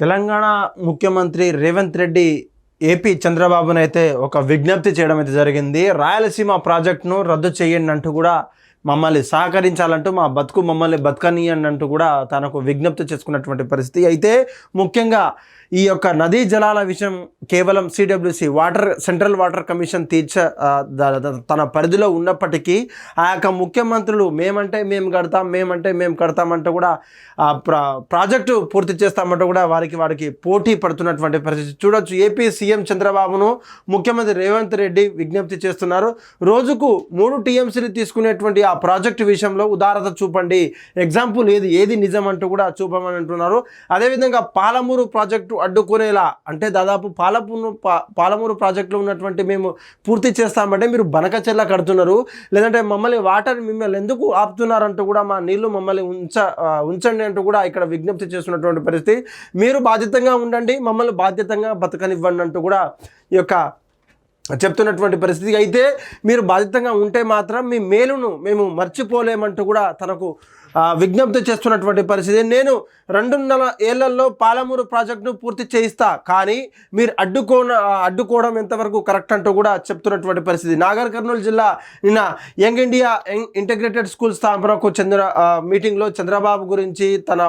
తెలంగాణ ముఖ్యమంత్రి రేవంత్ రెడ్డి ఏపీ చంద్రబాబునైతే ఒక విజ్ఞప్తి చేయడం అయితే జరిగింది. రాయలసీమ ప్రాజెక్టును రద్దు చేయండి అంటూ కూడా మమ్మల్ని సహకరించాలంటూ మా బతుకు మమ్మల్ని బతకనియండి అంటూ కూడా తనకు విజ్ఞప్తి చేసుకున్నటువంటి పరిస్థితి. అయితే ముఖ్యంగా ఈ యొక్క నదీ జలాల విషయం కేవలం CWC water central water commission తీర్చ తన పరిధిలో ఉన్నప్పటికీ ఆ యొక్క ముఖ్యమంత్రులు మేమంటే మేము కడతాం మేమంటే మేము కడతామంటూ కూడా ఆ ప్రా ప్రాజెక్టు పూర్తి చేస్తామంటూ కూడా వారికి వారికి పోటీ పడుతున్నటువంటి పరిస్థితి. చూడొచ్చు ఏపీ సీఎం చంద్రబాబును ముఖ్యమంత్రి రేవంత్ రెడ్డి విజ్ఞప్తి చేస్తున్నారు. రోజుకు మూడు టీఎంసీలు తీసుకునేటువంటి ఆ ప్రాజెక్టు విషయంలో ఉదారత చూపండి. ఎగ్జాంపుల్ ఏది? ఏది నిజం అంటూ కూడా చూపమని అంటున్నారు. అదేవిధంగా పాలమూరు ప్రాజెక్టు అడ్డుకునేలా అంటే దాదాపు పాలమూరు పా- పాలమూరు ప్రాజెక్టులో ఉన్నటువంటి మేము పూర్తి చేస్తామంటే మీరు బనకచెల్ల కడుతున్నారు. లేదంటే మమ్మల్ని వాటర్ మిమ్మల్ని ఎందుకు ఆపుతున్నారంటూ కూడా మా నీళ్ళు మమ్మల్ని ఉంచ ఉంచండి అంటూ కూడా ఇక్కడ విజ్ఞప్తి చేస్తున్నటువంటి పరిస్థితి. మీరు బాధ్యతంగా ఉండండి మమ్మల్ని బాధ్యతంగా బతకనివ్వండి అంటూ కూడా ఈ యొక్క చెప్తున్నటువంటి పరిస్థితి. అయితే మీరు బాధితంగా ఉంటే మాత్రం మీ మేలును మేము మర్చిపోలేమంటూ కూడా తనకు విజ్ఞప్తి చేస్తున్నటువంటి పరిస్థితి. నేను రెండున్నర ఏళ్ళలో పాలమూరు ప్రాజెక్టును పూర్తి చేయిస్తా కానీ మీరు అడ్డుకోన అడ్డుకోవడం ఎంతవరకు కరెక్ట్ అంటూ కూడా చెప్తున్నటువంటి పరిస్థితి. నాగర్ కర్నూలు జిల్లా నిన్న young India young integrated school స్థాపనకు చంద్ర మీటింగ్లో చంద్రబాబు గురించి తన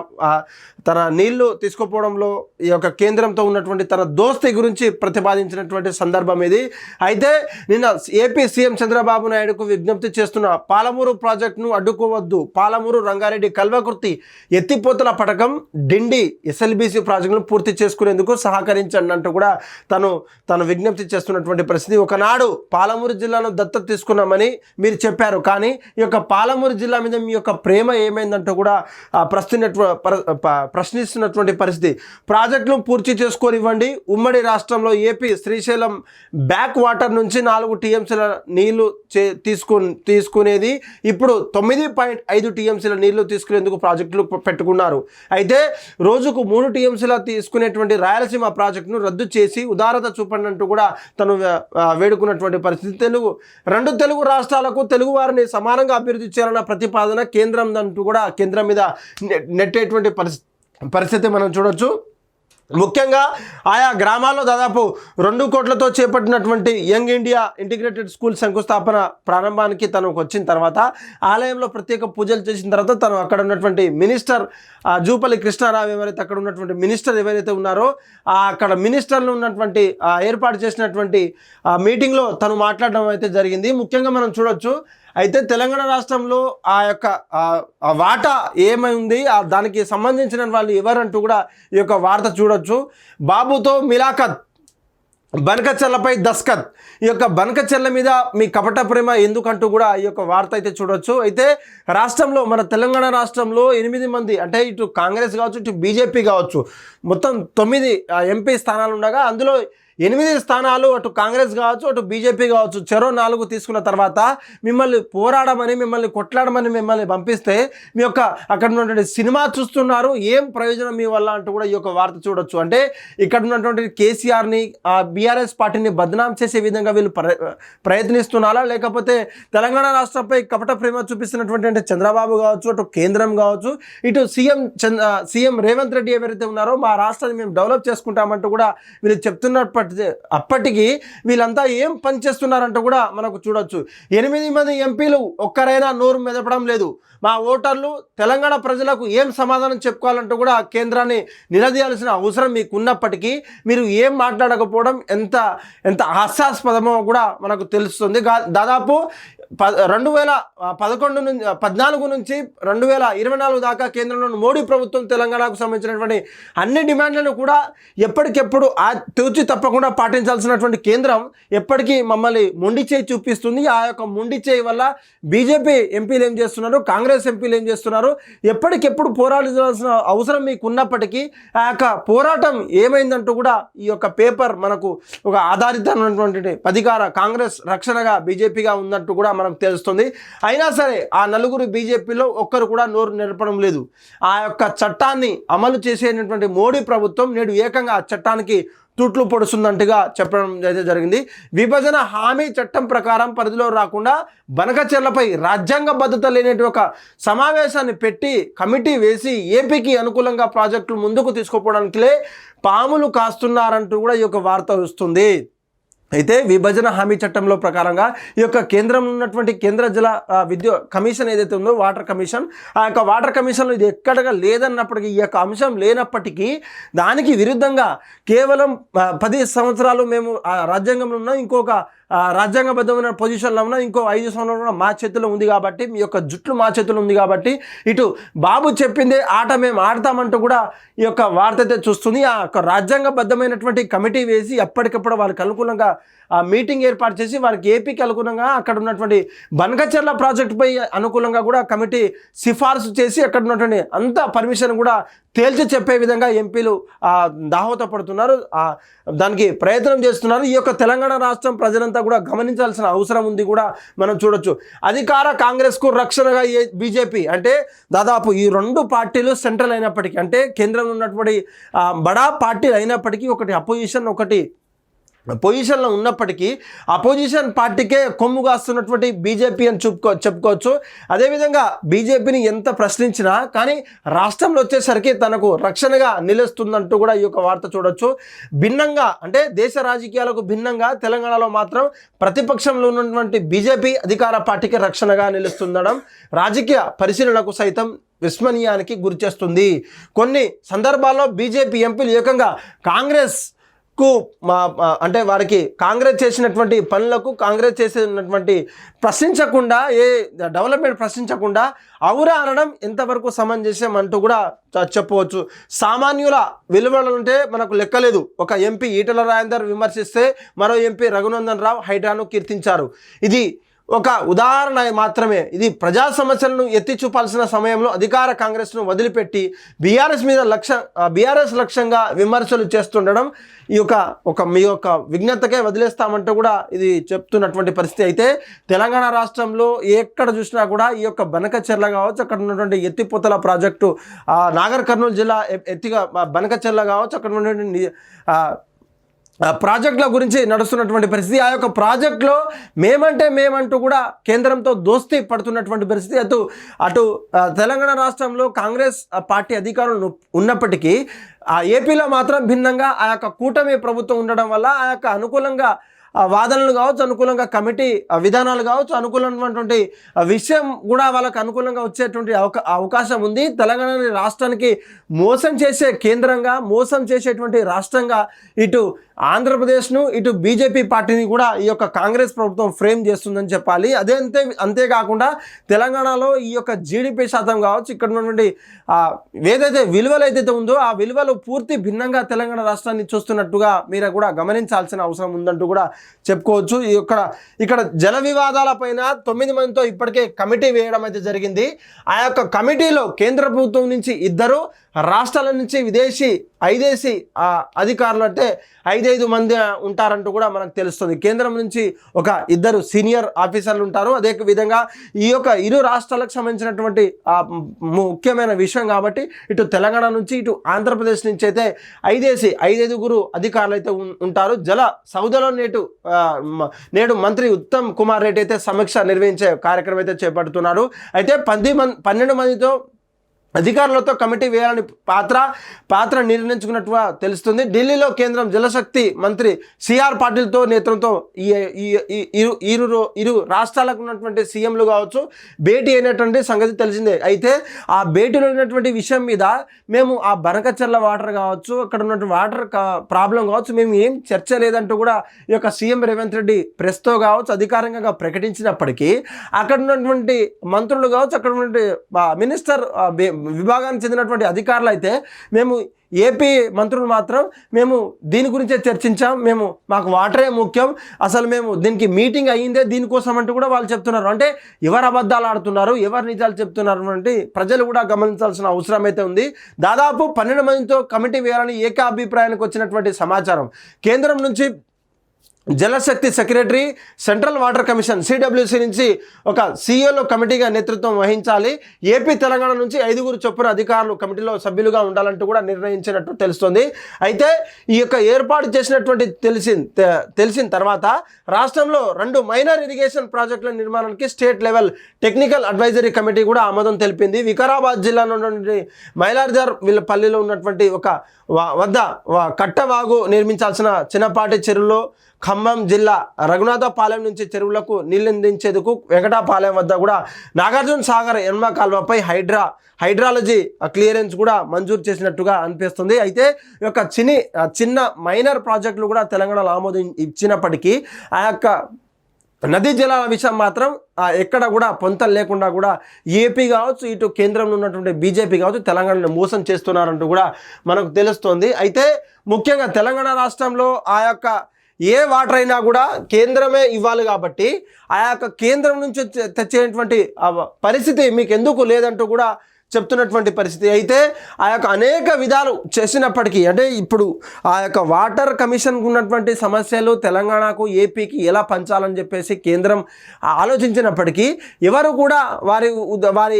తన నీళ్ళు తీసుకుపోవడంలో ఈ యొక్క కేంద్రంతో ఉన్నటువంటి తన దోస్తి గురించి ప్రతిపాదించినటువంటి సందర్భం ఇది. అయితే నిన్న ఏపీ సీఎం చంద్రబాబు నాయుడుకు విజ్ఞప్తి చేస్తున్న పాలమూరు ప్రాజెక్టును అడ్డుకోవద్దు పాలమూరు రంగారెడ్డి కల్వకుర్తి ఎత్తిపోతల పథకం డిండి ఎస్ఎల్బిసి ప్రాజెక్టును పూర్తి చేసుకునేందుకు సహకరించండి అంటూ కూడా తను తను విజ్ఞప్తి చేస్తున్నటువంటి పరిస్థితి. ఒకనాడు పాలమూరు జిల్లాను దత్తత తీసుకున్నామని మీరు చెప్పారు. కానీ ఈ యొక్క పాలమూరు జిల్లా మీద మీ యొక్క ప్రేమ ఏమైందంటూ కూడా ప్రస్తున్నటువంటి ప్ర- ప- ప్రశ్నిస్తున్నటువంటి పరిస్థితి. ప్రాజెక్టును పూర్తి చేసుకోనివ్వండి. ఉమ్మడి రాష్ట్రంలో ఏపీ శ్రీశైలం బ్యాక్ వాటర్ నుంచి నాలుగు టీఎంసీల నీళ్ళు చే తీసుకు తీసుకునేది. ఇప్పుడు తొమ్మిది పాయింట్ ఐదు టీఎంసీల నీళ్ళు తీసుకునేందుకు ప్రాజెక్టులు పెట్టుకున్నారు. అయితే రోజుకు మూడు టీఎంసీల తీసుకునేటువంటి రాయలసీమ ప్రాజెక్టును రద్దు చేసి ఉదారత చూపండి అంటూ కూడా తను వేడుకున్నటువంటి పరిస్థితి. తెలుగు రెండు తెలుగు రాష్ట్రాలకు తెలుగు వారిని సమానంగా అభివృద్ధి చేయాలన్న ప్రతిపాదన కేంద్రం అంటూ కూడా కేంద్రం మీద నెట్టేటువంటి పరిస్థితి పరిస్థితి మనం చూడొచ్చు. ముఖ్యంగా ఆయా గ్రామాల్లో దాదాపు రెండు కోట్లతో చేపట్టినటువంటి యంగ్ ఇండియా ఇంటిగ్రేటెడ్ స్కూల్ శంకుస్థాపన ప్రారంభానికి తను వచ్చిన తర్వాత ఆలయంలో ప్రత్యేక పూజలు చేసిన తర్వాత తను అక్కడ ఉన్నటువంటి మినిస్టర్ జూపల్లి కృష్ణారావు ఎవరైతే అక్కడ ఉన్నటువంటి మినిస్టర్ ఎవరైతే ఉన్నారో అక్కడ మినిస్టర్లు ఉన్నటువంటి ఏర్పాటు చేసినటువంటి ఆ, మీటింగ్లో తను మాట్లాడడం అయితే జరిగింది. ముఖ్యంగా మనం చూడొచ్చు అయితే తెలంగాణ రాష్ట్రంలో ఆ యొక్క వాటా ఏమై ఉంది ఆ దానికి సంబంధించిన వాళ్ళు ఎవరంటూ కూడా ఈ యొక్క వార్త చూడొచ్చు. బాబుతో మిలాఖత్ బనకచెల్లపై దస్కత్ ఈ యొక్క బనకచెల్ల మీద మీ కపట ప్రేమ ఎందుకంటూ కూడా ఈ యొక్క వార్త అయితే చూడొచ్చు. అయితే రాష్ట్రంలో మన తెలంగాణ రాష్ట్రంలో ఎనిమిది మంది అంటే ఇటు కాంగ్రెస్ కావచ్చు ఇటు బీజేపీ కావచ్చు మొత్తం తొమ్మిది ఎంపీ స్థానాలు ఉండగా అందులో ఎనిమిది స్థానాలు అటు కాంగ్రెస్ కావచ్చు అటు బీజేపీ కావచ్చు చెరో నాలుగు తీసుకున్న తర్వాత మిమ్మల్ని పోరాడమని మిమ్మల్ని కొట్లాడమని మిమ్మల్ని పంపిస్తే మీ యొక్క అక్కడ ఉన్నటువంటి సినిమా చూస్తున్నారు ఏం ప్రయోజనం మీ వల్ల అంటూ కూడా ఈ యొక్క వార్త చూడొచ్చు. అంటే ఇక్కడ ఉన్నటువంటి కేసీఆర్ని బీఆర్ఎస్ పార్టీని బదనాం చేసే విధంగా వీళ్ళు ప్రయత్నిస్తున్నారా? లేకపోతే తెలంగాణ రాష్ట్రంపై కపట ప్రేమ చూపిస్తున్నటువంటి అంటే చంద్రబాబు కావచ్చు అటు కేంద్రం కావచ్చు ఇటు సీఎం చంద్ర సీఎం రేవంత్ రెడ్డి ఎవరైతే ఉన్నారో మా రాష్ట్రాన్ని మేము డెవలప్ చేసుకుంటామంటూ కూడా వీళ్ళు చెప్తున్నప్పటి అప్పటి అప్పటికి వీళ్ళంతా ఏం పనిచేస్తున్నారంటూ కూడా మనకు చూడొచ్చు. ఎనిమిది మంది ఎంపీలు ఒక్కరైనా నోరు మెదపడం లేదు. మా ఓటర్లు తెలంగాణ ప్రజలకు ఏం సమాధానం చెప్పుకోవాలంటూ కూడా కేంద్రాన్ని నిలదీయాల్సిన అవసరం మీకు ఉన్నప్పటికీ మీరు ఏం మాట్లాడకపోవడం ఎంత ఎంత హాస్యాస్పదమో కూడా మనకు తెలుస్తుంది. దాదాపు ప రెండు వేల పదకొండు నుంచి పద్నాలుగు నుంచి రెండు వేల ఇరవై నాలుగు దాకా కేంద్రంలోని మోడీ ప్రభుత్వం తెలంగాణకు సంబంధించినటువంటి అన్ని డిమాండ్లను కూడా ఎప్పటికెప్పుడు ఆ తూచి తప్పకుండా పాటించాల్సినటువంటి కేంద్రం ఎప్పటికీ మమ్మల్ని మొండి చేయి చూపిస్తుంది. ఆ యొక్క మొండి చేయి వల్ల బీజేపీ ఎంపీలు ఏం చేస్తున్నారు? కాంగ్రెస్ ఎంపీలు ఏం చేస్తున్నారు? ఎప్పటికెప్పుడు పోరాడాల్సిన అవసరం మీకు ఉన్నప్పటికీ ఆ యొక్క పోరాటం ఏమైందంటూ కూడా ఈ యొక్క పేపర్ మనకు ఒక ఆధారితమైనటువంటి అధికార కాంగ్రెస్ రక్షణగా బీజేపీగా ఉందంటూ కూడా మనకు తెలుస్తుంది. అయినా సరే ఆ నలుగురు బీజేపీలో ఒక్కరు కూడా నోరు నిలపడం లేదు. ఆ యొక్క చట్టాన్ని అమలు చేసేటటువంటి మోడీ ప్రభుత్వం నేడు ఏకంగా ఆ చట్టానికి తుట్లు పొడుస్తుందంటగా చెప్పడం అయితే జరిగింది. విభజన హామీ చట్టం ప్రకారం పరిధిలో రాకుండా బనకచెర్లపై రాజ్యాంగ భద్రత లేనటువంటి ఒక సమావేశాన్ని పెట్టి కమిటీ వేసి ఏపీకి అనుకూలంగా ప్రాజెక్టులు ముందుకు తీసుకుపోవడానికిలే పాములు కాస్తున్నారంటూ కూడా ఈ యొక్క వార్త వస్తుంది. అయితే విభజన హామీ చట్టంలో ప్రకారంగా ఈ యొక్క కేంద్రం ఉన్నటువంటి కేంద్ర జల విద్యుత్ కమిషన్ ఏదైతే ఉందో వాటర్ కమిషన్ ఆ యొక్క వాటర్ కమిషన్లో ఇది ఎక్కడగా లేదన్నప్పటికీ ఈ యొక్క అంశం లేనప్పటికీ దానికి విరుద్ధంగా కేవలం పది సంవత్సరాలు మేము ఆ రాజ్యాంగంలో ఉన్నాం. ఇంకొక రాజ్యాంగబద్ధమైన పొజిషన్లో ఉన్నా. ఇంకో ఐదు సంవత్సరాలు కూడా మా చేతిలో ఉంది కాబట్టి మీ యొక్క జుట్లు మా చేతిలో ఉంది కాబట్టి ఇటు బాబు చెప్పిందే ఆట మేము ఆడతామంటూ కూడా ఈ యొక్క వార్త అయితే చూస్తుంది. ఆ యొక్క రాజ్యాంగబద్ధమైనటువంటి కమిటీ వేసి ఎప్పటికప్పుడు వాళ్ళకి అనుకూలంగా మీటింగ్ ఏర్పాటు చేసి వారికి ఏపీకి అనుగుణంగా అక్కడ ఉన్నటువంటి బనకచెర్ల ప్రాజెక్టుపై అనుకూలంగా కూడా కమిటీ సిఫార్సు చేసి అక్కడ ఉన్నటువంటి అంత పర్మిషన్ కూడా తేల్చి చెప్పే విధంగా ఎంపీలు దాహోత పడుతున్నారు దానికి ప్రయత్నం చేస్తున్నారు. ఈ యొక్క తెలంగాణ రాష్ట్రం ప్రజలంతా కూడా గమనించాల్సిన అవసరం ఉంది కూడా మనం చూడొచ్చు. అధికార కాంగ్రెస్కు రక్షణగా ఏ బీజేపీ అంటే దాదాపు ఈ రెండు పార్టీలు సెంట్రల్ అయినప్పటికీ అంటే కేంద్రంలో ఉన్నటువంటి బడా పార్టీలు అయినప్పటికీ ఒకటి అపోజిషన్ ఒకటి పొజిషన్లో ఉన్నప్పటికీ అపోజిషన్ పార్టీకే కొమ్ము కాస్తున్నటువంటి బీజేపీ అని చెప్పుకో చెప్పుకోవచ్చు. అదేవిధంగా బీజేపీని ఎంత ప్రశ్నించినా కానీ రాష్ట్రంలో వచ్చేసరికి తనకు రక్షణగా నిలుస్తుందంటూ కూడా ఈ యొక్క వార్త చూడొచ్చు. భిన్నంగా అంటే దేశ రాజకీయాలకు భిన్నంగా తెలంగాణలో మాత్రం ప్రతిపక్షంలో ఉన్నటువంటి బీజేపీ అధికార పార్టీకి రక్షణగా నిలుస్తుండడం రాజకీయ పరిశీలనకు సైతం విస్మరణీయానికి గురిచేస్తుంది కొన్ని సందర్భాల్లో బీజేపీ ఎంపీలు ఏకంగా కాంగ్రెస్ కు మా అంటే వారికి కాంగ్రెస్ చేసినటువంటి పనులకు కాంగ్రెస్ చేసినటువంటి ప్రశ్నించకుండా ఏ డెవలప్మెంట్ ప్రశ్నించకుండా అవురా అనడం ఎంతవరకు సమంజసం అంటూ కూడా చెప్పవచ్చు. సామాన్యుల విలువలంటే మనకు లెక్కలేదు. ఒక ఎంపీ ఈటల రాజేందర్ విమర్శిస్తే మరో ఎంపీ రఘునందన్ రావు హైడ్రాను కీర్తించారు. ఇది ఒక ఉదాహరణ మాత్రమే. ఇది ప్రజా సమస్యలను ఎత్తి చూపాల్సిన సమయంలో అధికార కాంగ్రెస్ను వదిలిపెట్టి బీఆర్ఎస్ మీద లక్ష్య బీఆర్ఎస్ లక్ష్యంగా విమర్శలు చేస్తుండడం ఈ యొక్క ఒక మీ యొక్క విజ్ఞతకే వదిలేస్తామంటూ కూడా ఇది చెప్తున్నటువంటి పరిస్థితి అయితే తెలంగాణ రాష్ట్రంలో ఎక్కడ చూసినా కూడా ఈ యొక్క బనకచెర్ల కావచ్చు అక్కడ ఉన్నటువంటి ఎత్తిపోతల ప్రాజెక్టు నాగర్ కర్నూలు జిల్లా ఎత్తిగా బనక బనకచెర్ల కావచ్చు అక్కడ ఉన్నటువంటి ప్రాజెక్టుల గురించి నడుస్తున్నటువంటి పరిస్థితి. ఆ యొక్క ప్రాజెక్టులో మేమంటే మేమంటూ కూడా కేంద్రంతో దోస్తీ పడుతున్నటువంటి పరిస్థితి. అటు అటు తెలంగాణ రాష్ట్రంలో కాంగ్రెస్ పార్టీ అధికారులు ఉన్నప్పటికీ ఆ ఏపీలో మాత్రం భిన్నంగా ఆ యొక్క కూటమి ప్రభుత్వం ఉండడం వల్ల ఆ యొక్క అనుకూలంగా వాదనలు కావచ్చు అనుకూలంగా కమిటీ విధానాలు కావచ్చు అనుకూలమైనటువంటి విషయం కూడా వాళ్ళకు అనుకూలంగా వచ్చేటువంటి అవకా అవకాశం ఉంది. తెలంగాణ రాష్ట్రానికి మోసం చేసే కేంద్రంగా మోసం చేసేటువంటి రాష్ట్రంగా ఇటు ఆంధ్రప్రదేశ్ను ఇటు బీజేపీ పార్టీని కూడా ఈ యొక్క కాంగ్రెస్ ప్రభుత్వం ఫ్రేమ్ చేస్తుందని చెప్పాలి. అదే అంతే అంతేకాకుండా తెలంగాణలో ఈ యొక్క జీడిపి శాతం కావచ్చు ఇక్కడ ఉన్నటువంటి ఏదైతే విలువలు ఏదైతే ఉందో ఆ విలువలు పూర్తి భిన్నంగా తెలంగాణ రాష్ట్రాన్ని చూస్తున్నట్టుగా మీరు కూడా గమనించాల్సిన అవసరం ఉందంటూ కూడా చెప్పుకోవచ్చు. ఈ ఇక్కడ ఇక్కడ జల వివాదాల పైన తొమ్మిది మందితో ఇప్పటికే కమిటీ వేయడం అయితే జరిగింది. ఆ యొక్క కమిటీలో కేంద్ర ప్రభుత్వం నుంచి ఇద్దరు రాష్ట్రాల నుంచి విదేశీ ఐదేసి అధికారులు అంటే ఐదైదు మంది ఉంటారంటూ కూడా మనకు తెలుస్తుంది. కేంద్రం నుంచి ఒక ఇద్దరు సీనియర్ ఆఫీసర్లు ఉంటారు. అదే విధంగా ఈ యొక్క ఇరు రాష్ట్రాలకు సంబంధించినటువంటి ముఖ్యమైన విషయం కాబట్టి ఇటు తెలంగాణ నుంచి ఇటు ఆంధ్రప్రదేశ్ నుంచి అయితే ఐదేసి ఐదైదుగురు అధికారులు అయితే ఉంటారు. జల సౌదలో నేటు నేడు మంత్రి ఉత్తమ్ కుమార్ రెడ్డి అయితే సమీక్ష నిర్వహించే కార్యక్రమం అయితే చేపడుతున్నారు. అయితే పది మంది పన్నెండు మందితో అధికారులతో కమిటీ వేయాలని పాత్ర పాత్ర నిర్ణయించుకున్నట్టుగా తెలుస్తుంది. ఢిల్లీలో కేంద్రం జలశక్తి మంత్రి సిఆర్ పాటిల్తో నేతృత్వంతో ఈ ఇరు ఇరు ఇరు రాష్ట్రాలకు ఉన్నటువంటి సీఎంలు కావచ్చు భేటీ అయినటువంటి సంగతి తెలిసిందే. అయితే ఆ భేటీలో ఉన్నటువంటి విషయం మీద మేము ఆ బనకచెర్ల వాటర్ కావచ్చు అక్కడ ఉన్నటువంటి వాటర్ ప్రాబ్లం కావచ్చు మేము ఏం చర్చ లేదంటూ కూడా ఈ యొక్క సీఎం రేవంత్ రెడ్డి ప్రెస్తో కావచ్చు అధికారికంగా ప్రకటించినప్పటికీ అక్కడ ఉన్నటువంటి మంత్రులు కావచ్చు అక్కడ ఉన్నటువంటి మినిస్టర్ బే- విభాగానికి చెందినటువంటి అధికారులు అయితే మేము ఏపీ మంత్రులు మాత్రం మేము దీని గురించే చర్చించాం. మేము మాకు వాటరే ముఖ్యం. అసలు మేము దీనికి మీటింగ్ అయ్యిందే దీనికోసం అంటూ కూడా వాళ్ళు చెప్తున్నారు. అంటే ఎవరు అబద్ధాలు ఆడుతున్నారు? ఎవరు నిజాలు చెప్తున్నారు? అంటే ప్రజలు కూడా గమనించాల్సిన అవసరం అయితే ఉంది. దాదాపు పన్నెండు మందితో కమిటీ వేయాలని ఏకాభిప్రాయానికి వచ్చినటువంటి సమాచారం. కేంద్రం నుంచి Jal Shakti secretary central water commission CWC నుంచి ఒక సీఈఓలో కమిటీగా నేతృత్వం వహించాలి. ఏపీ తెలంగాణ నుంచి ఐదుగురు చొప్పున అధికారులు కమిటీలో సభ్యులుగా ఉండాలంటూ కూడా నిర్ణయించినట్టు తెలుస్తుంది. అయితే ఈ యొక్క ఏర్పాటు చేసినటువంటి తెలిసిన తెలిసిన తర్వాత రాష్ట్రంలో రెండు మైనర్ ఇరిగేషన్ ప్రాజెక్టుల నిర్మాణానికి state level technical advisory committee కూడా ఆమోదం తెలిపింది. వికారాబాద్ జిల్లాలో ఉన్నటువంటి మైలార్జార్ వీళ్ళ పల్లిలో ఉన్నటువంటి ఒక వద్ద కట్టవాగు నిర్మించాల్సిన చిన్నపాటి చెరువులో ఖమ్మం జిల్లా రఘునాథపాలెం నుంచి చెరువులకు నీళ్ళందించేందుకు వెంకటాపాలెం వద్ద కూడా నాగార్జున సాగర్ ఎన్మ కాల్వపై హైడ్రా హైడ్రాలజీ క్లియరెన్స్ కూడా మంజూరు చేసినట్టుగా అనిపిస్తుంది. అయితే ఈ యొక్క చిని చిన్న మైనర్ ప్రాజెక్టులు కూడా తెలంగాణలో ఆమోదం ఇచ్చినప్పటికీ ఆ యొక్క నదీ జలాల విషయం మాత్రం ఎక్కడ కూడా పొంతలు లేకుండా కూడా ఏపీ కావచ్చు ఇటు కేంద్రంలో ఉన్నటువంటి బీజేపీ కావచ్చు తెలంగాణను మోసం చేస్తున్నారంటూ కూడా మనకు తెలుస్తోంది. అయితే ముఖ్యంగా తెలంగాణ రాష్ట్రంలో ఆ యొక్క ఏ వాటర్ అయినా కూడా కేంద్రమే ఇవ్వాలి కాబట్టి ఆ యొక్క కేంద్రం నుంచి తెచ్చేటువంటి పరిస్థితి మీకు ఎందుకు లేదంటూ కూడా చెప్తున్నటువంటి పరిస్థితి అయితే ఆ యొక్క అనేక విధాలు చేసినప్పటికీ అంటే ఇప్పుడు ఆ యొక్క వాటర్ కమిషన్కు ఉన్నటువంటి సమస్యలు తెలంగాణకు ఏపీకి ఎలా పంచాలని చెప్పేసి కేంద్రం ఆలోచించినప్పటికీ ఎవరు కూడా వారి వారి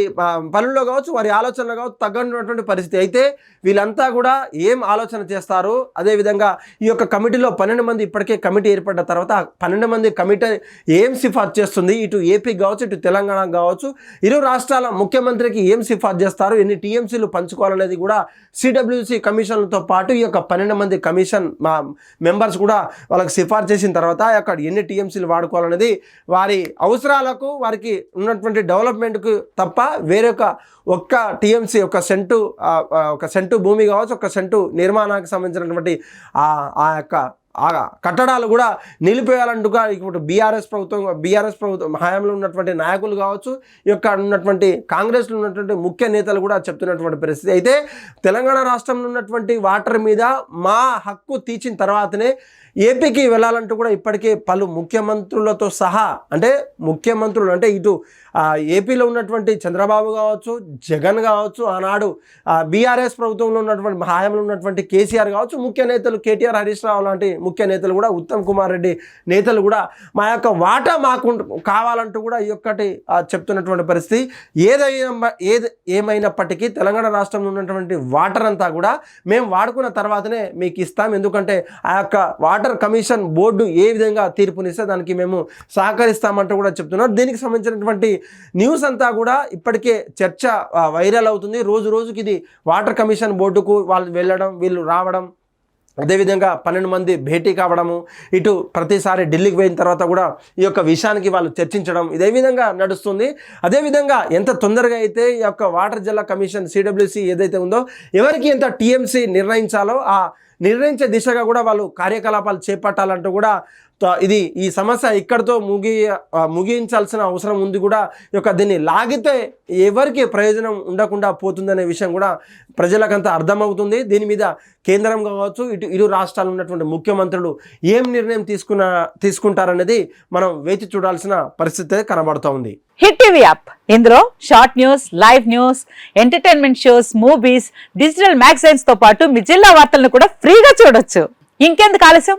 పనుల్లో కావచ్చు వారి ఆలోచనలో కావచ్చు తగ్గనటువంటి పరిస్థితి అయితే వీళ్ళంతా కూడా ఏం ఆలోచన చేస్తారు? అదేవిధంగా ఈ యొక్క కమిటీలో పన్నెండు మంది ఇప్పటికే కమిటీ ఏర్పడ్డ తర్వాత పన్నెండు మంది కమిటీ ఏం సిఫార్సు చేస్తుంది? ఇటు ఏపీ కావచ్చు ఇటు తెలంగాణ కావచ్చు ఇరు రాష్ట్రాల ముఖ్యమంత్రికి ఏం సిఫార్సు చేస్తారు? ఎన్ని టీఎంసీలు పంచుకోవాలనేది కూడా సిడబ్ల్యూసి కమిషన్లతో పాటు ఈ యొక్క పన్నెండు మంది కమిషన్ మా మెంబర్స్ కూడా వాళ్ళకి సిఫార్సు చేసిన తర్వాత అక్కడ ఎన్ని టీఎంసీలు వాడుకోవాలనేది వారి అవసరాలకు వారికి ఉన్నటువంటి డెవలప్మెంట్కు తప్ప వేరొక ఒక్క టీఎంసీ ఒక సెంటు ఒక సెంటు భూమి కావచ్చు ఒక సెంటు నిర్మాణానికి సంబంధించినటువంటి ఆ ఆ యొక్క కట్టడాలు కూడా నిలిపేయాలంటుగా ఇప్పుడు బీఆర్ఎస్ ప్రభుత్వం బీఆర్ఎస్ ప్రభుత్వం హయాంలో ఉన్నటువంటి నాయకులు కావచ్చు ఈ యొక్క ఉన్నటువంటి కాంగ్రెస్లో ఉన్నటువంటి ముఖ్య నేతలు కూడా చెప్తున్నటువంటి పరిస్థితి. అయితే తెలంగాణ రాష్ట్రంలో ఉన్నటువంటి వాటర్ మీద మా హక్కు తీర్చిన తర్వాతనే ఏపీకి వెళ్ళాలంటూ కూడా ఇప్పటికే పలు ముఖ్యమంత్రులతో సహా అంటే ముఖ్యమంత్రులు అంటే ఇటు ఏపీలో ఉన్నటువంటి చంద్రబాబు కావచ్చు జగన్ కావచ్చు ఆనాడు బీఆర్ఎస్ ప్రభుత్వంలో ఉన్నటువంటి హాయంలో ఉన్నటువంటి కేసీఆర్ కావచ్చు ముఖ్య నేతలు కేటీఆర్ హరీష్ రావు లాంటి ముఖ్య నేతలు కూడా ఉత్తమ్ కుమార్ రెడ్డి నేతలు కూడా మా యొక్క వాటా మాకు కావాలంటూ కూడా ఈ ఒక్కటి చెప్తున్నటువంటి పరిస్థితి. ఏదైనా ఏది ఏమైనప్పటికీ తెలంగాణ రాష్ట్రంలో ఉన్నటువంటి వాటర్ అంతా కూడా మేము వాడుకున్న తర్వాతనే మీకు ఇస్తాం. ఎందుకంటే ఆ యొక్క వాటర్ వాటర్ కమిషన్ బోర్డు ఏ విధంగా తీర్పునిస్తే దానికి మేము సహకరిస్తామంటూ కూడా చెప్తున్నారు. దీనికి సంబంధించినటువంటి న్యూస్ అంతా కూడా ఇప్పటికే చర్చ వైరల్ అవుతుంది. రోజు రోజుకి ఇది వాటర్ కమిషన్ బోర్డుకు వాళ్ళు వెళ్ళడం వీళ్ళు రావడం అదేవిధంగా పన్నెండు మంది భేటీ కావడము ఇటు ప్రతిసారి ఢిల్లీకి పోయిన తర్వాత కూడా ఈ యొక్క విషయానికి వాళ్ళు చర్చించడం ఇదే విధంగా నడుస్తుంది. అదేవిధంగా ఎంత తొందరగా అయితే ఈ యొక్క వాటర్ జల కమిషన్ సిడబ్ల్యూసి ఏదైతే ఉందో ఎవరికి ఎంత టీఎంసీ నిర్ణయించాలో ఆ నిర్ణయించే దిశగా కూడా వాళ్ళు కార్యకలాపాలు చేపట్టాలంటూ కూడా ఇది ఈ సమస్య ఇక్కడితో ముగి ముగించాల్సిన అవసరం ఉంది కూడా. ఈ యొక్క దీన్ని లాగితే ఎవరికి ప్రయోజనం ఉండకుండా పోతుందనే విషయం కూడా ప్రజలకంతా అర్థమవుతుంది. దీని మీద కేంద్రం కావచ్చు ఇటు ఇరు రాష్ట్రాలు ఉన్నటువంటి ముఖ్యమంత్రులు ఏం నిర్ణయం తీసుకున్న తీసుకుంటారనేది మనం వేచి చూడాల్సిన పరిస్థితి కనబడుతూ ఉంది. Hit TV app. ఇందులో short news live news entertainment shows movies digital మ్యాగజైన్స్తో పాటు మీ జిల్లా వార్తలను కూడా ఫ్రీగా చూడొచ్చు. ఇంకెందుకు ఆలస్యం?